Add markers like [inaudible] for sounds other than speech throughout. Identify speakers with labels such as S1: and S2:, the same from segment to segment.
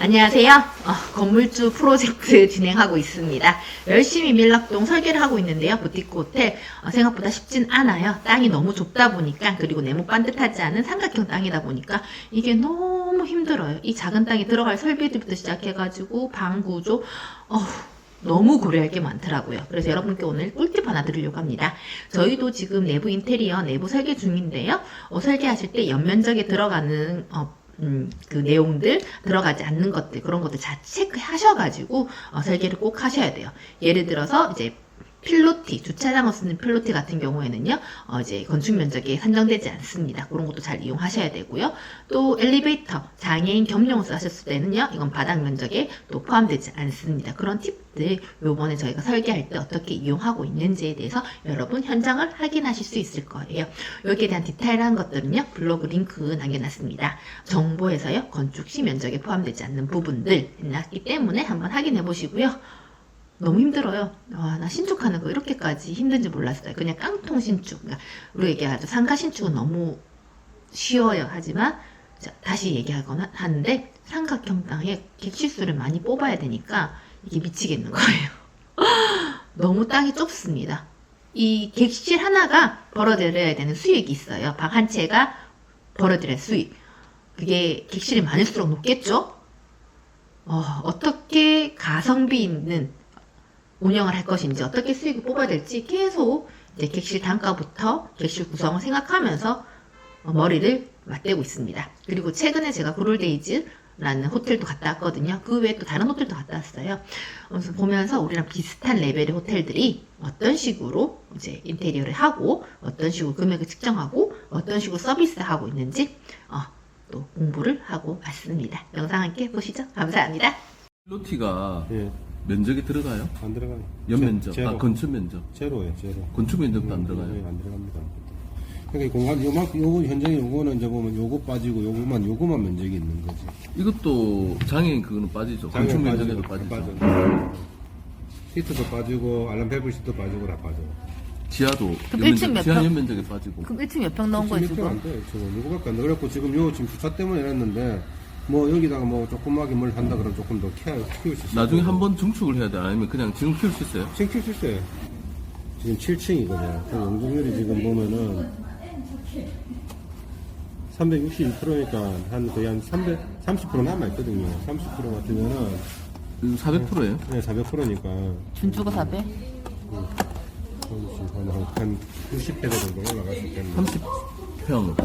S1: 안녕하세요. 어, 건물주 프로젝트 [laughs] 진행하고 있습니다. 열심히 밀락동 설계를 하고 있는데요. 부티크 호텔 어, 생각보다 쉽진 않아요. 땅이 너무 좁다 보니까 그리고 네모 반듯하지 않은 삼각형 땅이다 보니까 이게 너무 힘들어요. 이 작은 땅에 들어갈 설비들부터 시작해가지고 방 구조 어후, 너무 고려할 게 많더라고요. 그래서 여러분께 오늘 꿀팁 하나 드리려고 합니다. 저희도 지금 내부 인테리어, 내부 설계 중인데요. 어, 설계하실 때 연면적에 들어가는 어, 음, 그 내용들 들어가지 않는 것들 그런 것들 잘 체크하셔가지고 어, 설계를 꼭 하셔야 돼요. 예를 들어서 이제 필로티 주차장을 쓰는 필로티 같은 경우에는요 어, 이제 건축 면적에 산정되지 않습니다. 그런 것도 잘 이용하셔야 되고요. 또 엘리베이터 장애인 겸용을 쓰셨을 때는요 이건 바닥 면적에 또 포함되지 않습니다. 그런 팁들 요번에 저희가 설계할 때 어떻게 이용하고 있는지에 대해서 여러분 현장을 확인하실 수 있을 거예요. 여기에 대한 디테일한 것들은요 블로그 링크 남겨놨습니다. 정보에서요 건축 시 면적에 포함되지 않는 부분들 있기 때문에 한번 확인해 보시고요. 너무 힘들어요. 와, 나 신축하는 거 이렇게까지 힘든지 몰랐어요. 그냥 깡통 신축. 그러니까 우리 얘기하죠. 상가 신축은 너무 쉬워요. 하지만 자, 다시 얘기하거나 하는데 삼각형 땅에 객실수를 많이 뽑아야 되니까 이게 미치겠는 거예요. [laughs] 너무 땅이 좁습니다. 이 객실 하나가 벌어들여야 되는 수익이 있어요. 방 한 채가 벌어들여야 수익. 그게 객실이 많을수록 높겠죠? 어, 어떻게 가성비 있는 운영을 할 것인지 어떻게 수익을 뽑아야 될지 계속 이제 객실 단가부터 객실 구성을 생각하면서 어, 머리를 맞대고 있습니다. 그리고 최근에 제가 고롤데이즈라는 호텔도 갔다 왔거든요. 그 외에 또 다른 호텔도 갔다 왔어요. 그래서 보면서 우리랑 비슷한 레벨의 호텔들이 어떤 식으로 이제 인테리어를 하고 어떤 식으로 금액을 측정하고 어떤 식으로 서비스하고 있는지 어, 또 공부를 하고 왔습니다. 영상 함께 보시죠. 감사합니다.
S2: 필로티가
S3: 예,
S2: 면적이 들어가요?
S3: 안 들어가요.
S2: 연면적,
S3: 제, 제로.
S2: 아 건축 면적,
S3: 제로예요, 제로.
S2: 건축 면적도 안
S3: 예,
S2: 들어가요.
S3: 안 들어갑니다. 그러니까 이 공간 요만큼 요거 현장에 요거는 이제 보면 요거 빠지고 요거만 요거만 면적이 있는 거지.
S2: 이것도 장애인 그거는 빠지죠. 건축 면적에도 빠지죠.
S3: 빠져. 시트도 빠지고 알람 페블 시트도 빠지고 다 빠져.
S2: 지하도
S1: 그럼 일층 몇
S2: 지하
S1: 평?
S2: 연면적에 빠지고.
S1: 그럼 1층 몇 평 넣은 거예요,
S3: 지금
S1: 지금?
S3: 안 돼, 지금 요거밖에 안 돼. 그래갖고 지금 요 지금 주차 때문에 이랬는데 뭐 여기다가 뭐 조그맣게 뭘 한다 그러면 조금 더 키워, 키울 수 있어.
S2: 나중에 한 번 증축을 해야 돼. 아니면 그냥 지금 키울 수 있어요.
S3: 지금 키울 수 있어요. 지금 7층이거든요. 그 용적률이 지금 보면은 361%니까 한 거의 한 300, 30% 남아있거든요. 30% 같으면은
S2: 400%예요.
S3: 네, 400%니까
S1: 준주가 400?
S3: 한, 한 90회대 정도 올라갈 수 있겠네요.
S2: 30평.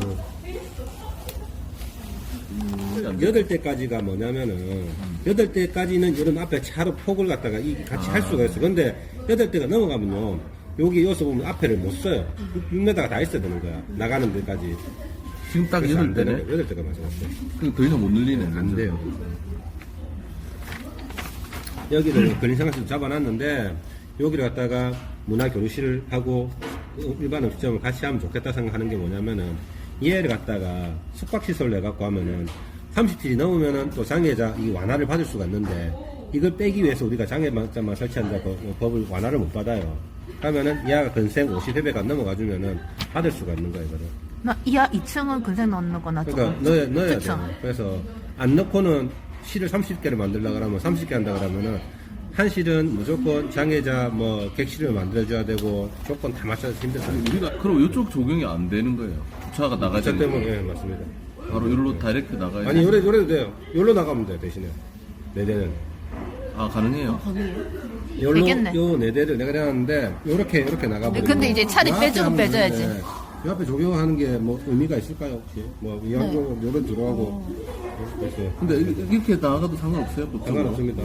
S3: 여덟 대까지가 뭐냐면은 여덟 대까지는 여름 앞에 차로 폭을 갖다가 이 같이 할 수가 있어. 근데 여덟 대가 넘어가면요. 여기 여기서 보면 앞에를 못 써요. 6m가 다 있어야 되는 거야. 나가는 데까지.
S2: 지금 딱
S3: 그래서 안
S2: 여덟.
S3: 거야. 대가 맞아갔어요.
S2: 그럼 더 이상 못 늘리네.
S3: 안 돼요. 여기를 [clears throat] 근린생활시설 잡아놨는데 여기를 갖다가 문화 교류실을 하고 일반 음식점을 같이 하면 좋겠다 생각하는 게 뭐냐면은 얘를 갖다가 숙박시설로 해갖고 하면은 30킬이 넘으면은 또 장애자 이 완화를 받을 수가 있는데 이걸 빼기 위해서 우리가 장애자만 설치한다고 뭐 법을 완화를 못 받아요. 그러면은 이하가 근생 50회배가 넘어가주면은 받을 수가 있는 거예요, 이거를.
S1: 나 이하 2층은 근생 넣는 거나
S3: 그러니까
S1: 조금
S3: 넣어야, 넣어야
S1: 그쵸?
S3: 돼요. 그래서 안 넣고는 실을 30개를 만들려고 그러면 30개 한다 그러면은 한 실은 무조건 장애자 뭐 객실을 만들어줘야 되고 조건 다 맞춰서 힘들어요.
S2: 우리가 그럼 이쪽 적용이 안 되는 거예요. 주차가 나가지
S3: 저
S2: 않는
S3: 때문에 예, 맞습니다.
S2: 바로 여기로 다이렉트 나가야
S3: 아니
S2: 돼.
S3: 요래 요래도 돼요. 요로 나가면 돼요 대신에 네 대는.
S2: 아 가능해요.
S3: 요로
S1: 되겠네.
S3: 요네 대를 내가 해놨는데 요렇게 요렇게 나가버리면.
S1: 근데 이제 차를
S3: 요 앞에
S1: 빼주고
S3: 하면
S1: 빼줘야지.
S3: 되는데 요 앞에 적용하는 게 뭐 의미가 있을까요 혹시? 뭐
S1: 네.
S3: 요로 들어가고 그래서
S2: 근데 이- 이렇게 나가도 상관없어요. 보통.
S3: 상관없습니다.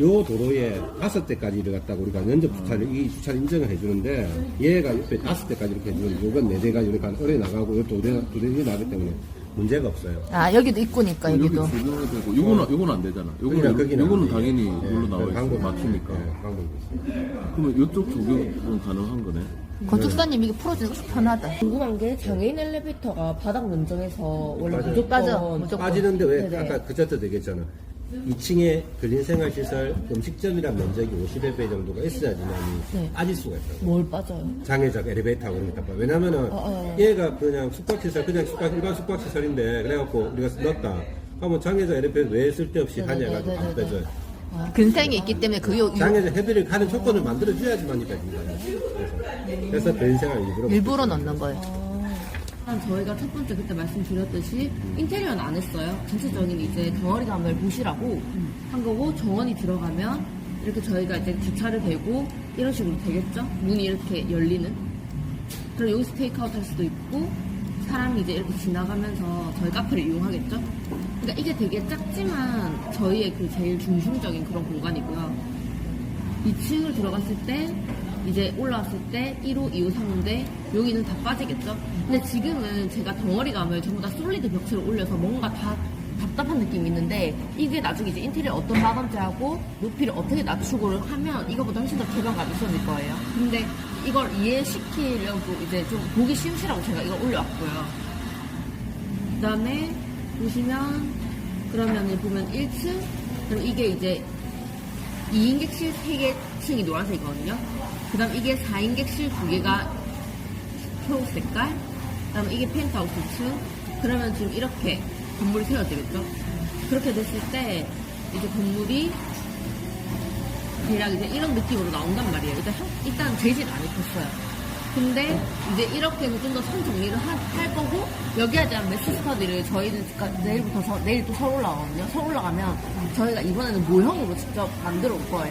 S3: 요 도로에 다섯 대까지를 갖다가 우리가 면접 주차를 이 주차를 인정을 해주는데 얘가 옆에 다섯 대까지 이렇게 해주는데 요건 네 대가 이렇게 어려 나가고 요또 두 대가 나가기 때문에 문제가 없어요.
S1: 아, 여기도 입구니까,
S2: 여기
S1: 여기도.
S2: 적용이 되고 요거는 요거는 안 되잖아. 요거는
S3: 그러니까 거기는
S2: 요거는
S3: 안
S2: 당연히
S3: 돼요.
S2: 여기로
S3: 예,
S2: 나와 있어. 맞추니까.
S3: 있어요. 예, 방법이 있어요.
S2: 그러면 이쪽 적용은 가능한 거네.
S1: 건축사님 이게 풀어주는 거 편하다.
S4: 궁금한 게 장애인 엘리베이터가 바닥 면적에서 원래
S3: 맞아요.
S4: 무조건
S1: 빠져, 무조건.
S3: 빠지는데 왜
S4: 네네.
S3: 아까 그저도 되겠잖아. 2층에 근린생활시설 음식점이란 면적이 50여 배 정도가 있어야 지만
S4: 네.
S3: 빠질 수가 있어요.
S4: 뭘 빠져요?
S3: 장애자가 엘리베이터하고 그런 게 다. 왜냐면은
S4: 어, 어.
S3: 얘가 그냥 숙박시설, 그냥 숙박, 일반 숙박시설인데 그래갖고 우리가 넣었다. 그러면 장애자 엘리베이터 왜 쓸데없이
S4: 네네네,
S3: 하냐 해가지고 안
S4: 네네네.
S3: 빼줘요.
S1: 근생이 있기 때문에 그 요,
S3: 장애자 협의를 가는 조건을 만들어줘야지만 이까 된다. 그래서, 그래서 변생을 일부러.
S1: 일부러 넣는 거예요.
S4: 일단 저희가 첫 번째 그때 말씀드렸듯이 인테리어는 안 했어요. 전체적인 이제 덩어리 감을 보시라고 한 거고 정원이 들어가면 이렇게 저희가 이제 주차를 대고 이런 식으로 되겠죠? 문이 이렇게 열리는. 그럼 여기서 테이크아웃 할 수도 있고 사람이 이제 이렇게 지나가면서 저희 카페를 이용하겠죠? 그러니까 이게 되게 작지만 저희의 그 제일 중심적인 그런 공간이고요. 2층을 들어갔을 때 이제 올라왔을 때 1호, 2호, 3호인데 여기는 다 빠지겠죠? 근데 지금은 제가 덩어리감을 전부 다 솔리드 벽체를 올려서 뭔가 다 답답한 느낌이 있는데 이게 나중에 이제 인테리어 어떤 마감재하고 높이를 어떻게 낮추고를 하면 이거보다 훨씬 더 개방감이 있어질 거예요. 근데 이걸 이해시키려고 이제 좀 보기 쉬우시라고 제가 이걸 올려왔고요. 그 다음에 보시면 그러면 보면 1층 그럼 이게 이제 2인 객실 3개 층이 노란색이거든요. 그 다음 이게 4인 객실 2개가 초록 색깔. 그 다음 이게 펜트하우스 층. 그러면 지금 이렇게 건물이 세워지겠죠. 그렇게 됐을 때 이제 건물이 대략 이제 이런 느낌으로 나온단 말이에요. 일단, 형- 일단 안 입혔어요. 근데 이제 이렇게는 좀더 선 정리를 하- 할 거고 여기에 대한 매스 스터디를 저희는 그러니까 내일부터 서, 내일 또 서울 올라가거든요. 서울 올라가면 저희가 이번에는 모형으로 직접 만들어 올 거예요.